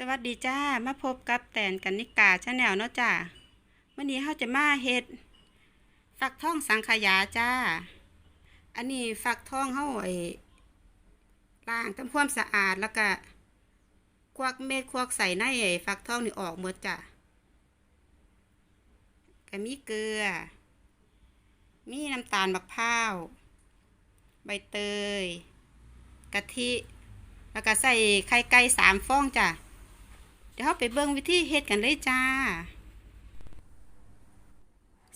สวัสดีจ้า มาพบกับแตนกันนิกาชาแนลเนาะจ้าวันนี้เขาจะมาเฮ็ดฟักทองสังขยาจ้า อันนี้ฟักทองเขาไอ้ล้างทำความสะอาดแล้วก็ควักเม็ดควักใส่ในไอ้ฟักทองนี่ออกหมดจ้าก็มีเกลือ มีน้ำตาลมะพร้าว ใบเตย กะทิ แล้วก็ใส่ไข่ไก่สามฟองจ้ะ ดี๋ยวเราไปเบิ่งวิธีเฮ็ดกันเลยจ้า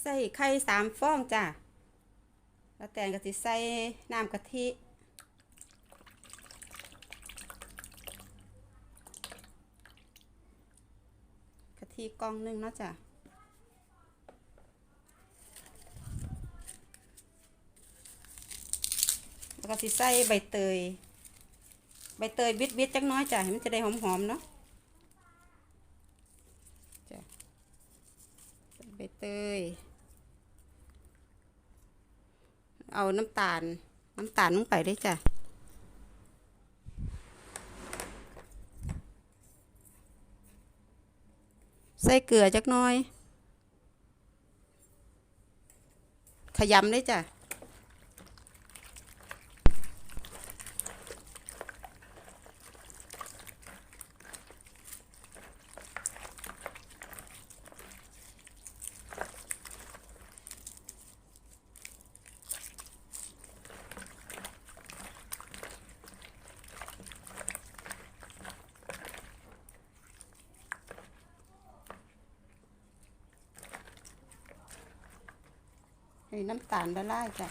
ใส่ไข่สามฟองจ้ะแล้วแตงก็สิใส่น้ำกะทิกะทิกล่องหนึงเนาะจ้ะแล้วก็สิใส่ใบเตย ใบเตยบิดๆจักน้อยจ้ะให้มันจะได้หอมๆเนาะใส่ใบ เตย เอาน้ำตาล น้ำตาลลงไปได้จ้ะใส่เกลือจักน้อย ขยำได้จ้ะ ให้น้ำตาลละลายจ้ะ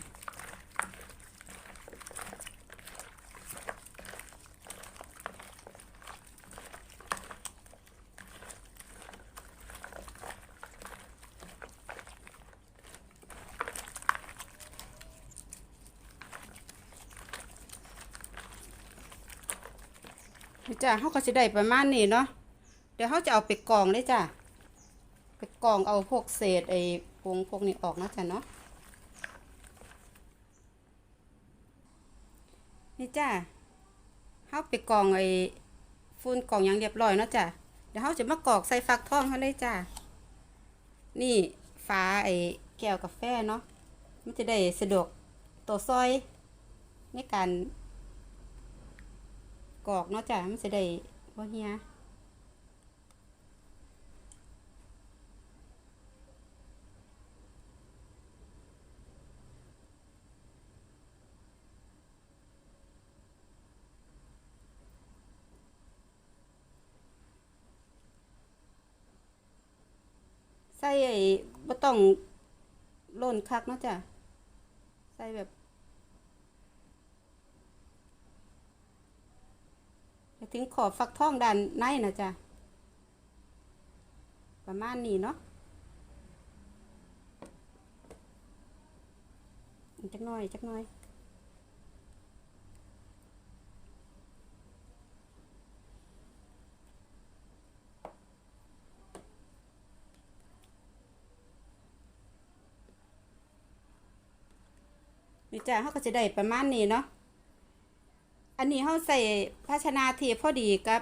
จ้ะเขาก็จะได้ประมาณนี้เนาะ เดี๋ยวเขาจะเอาไปกรองเลยจ้ะ ไปกรองเอาพวกเศษไอ้ผงพวกนี้ออกนะจ้ะเนาะ นี่จ้ะเขาไปกรองไอ้ฟุ้นกรองอย่างเรียบร้อยเนาะจ้ะเดี๋ยวเขาจะมากรอกใส่ฟักทองเขาเลยจ้ะนี่ฟ้าไอ้แก้วกาแฟเนาะมันจะได้สะดวกตัวซอยในการกรอกเนาะจ้ะมันจะได้บ่เฮีย ใส่ไอ้บ่ต้องโล่นคักเนาะจ้ะ ใส่แบบไปถึงขอบฟักทองด้านในนะจ้ะ ประมาณนี้เนาะจักน่อยจักน่อย นี่จ้ะเขาก็จะได้ประมาณนี้เนาะ อันนี้เขาใส่ภาชนะทีพอดีกับ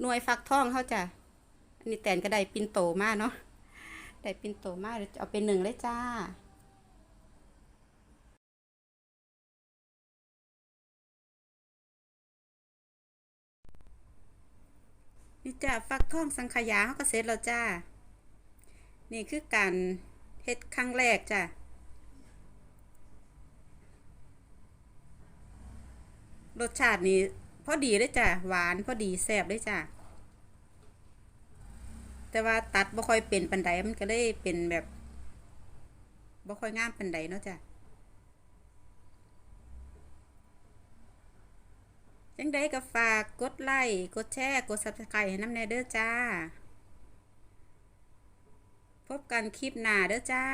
หน่วยฟักทองเขาจ้ะอันนี้แตนก็ได้ปินโตมากเนาะ ได้ปินโตมากเดี๋ยเอาเป็นหนึ่งเลยจ้านี่จ้ะฟักทองสังขยาเขาก็เสร็จแล้วจ้า นี่คือการเฮ็ดครั้งแรกจ้ะ รสชาตินี่พอดีเลยจ้ะหวานพอดีแซ่บเลยจ้ะแต่ว่าตัดบ่ค่อยเป็นปันไดมันก็เลยเป็นแบบบ่ค่อยงามปันไดเนาะจ้ะจังใดก็ฝากกดไลค์กดแชร์กด Subscribe ให้น้ำแนเด้อจ้า พบกันคลิปหน้าเด้อจ้า